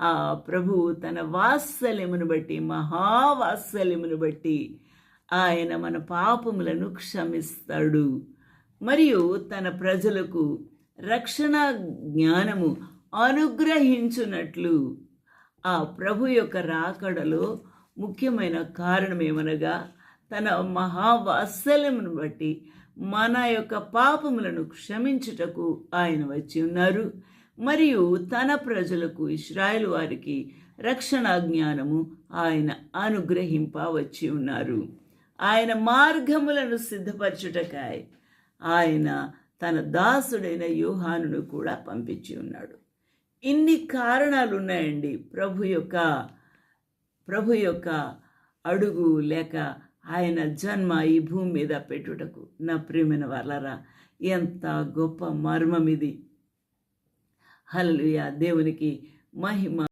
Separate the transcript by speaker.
Speaker 1: ఆ ప్రభువు తన వాత్సల్యమును బట్టి మహావాత్సల్యమును బట్టి ఆయన మన పాపములను క్షమిస్తాడు. మరియు తన ప్రజలకు రక్షణ జ్ఞానము అనుగ్రహించున్నట్లు ఆ ప్రభు యొక్క రాకడలో ముఖ్యమైన కారణం ఏమనగా తన మహావాత్సల్యమును బట్టి మన యొక్క పాపములను క్షమించుటకు ఆయన వచ్చి ఉన్నారు. మరియు తన ప్రజలకు ఇస్రాయల్ వారికి రక్షణ జ్ఞానము ఆయన అనుగ్రహింప వచ్చి ఉన్నారు. ఆయన మార్గములను సిద్ధపరచుటకాయ ఆయన తన దాసుడైన యోహానును కూడా పంపించి ఉన్నాడు. ఇన్ని కారణాలు ఉన్నాయండి ప్రభు యొక్క ప్రభు యొక్క అడుగు లేక ఆయన జన్మ ఈ భూమి మీద పెట్టుటకు. నా ప్రియమైన వాళ్ళరా ఎంత గొప్ప మర్మం ఇది హలలుయ దేవునికి మహిమ.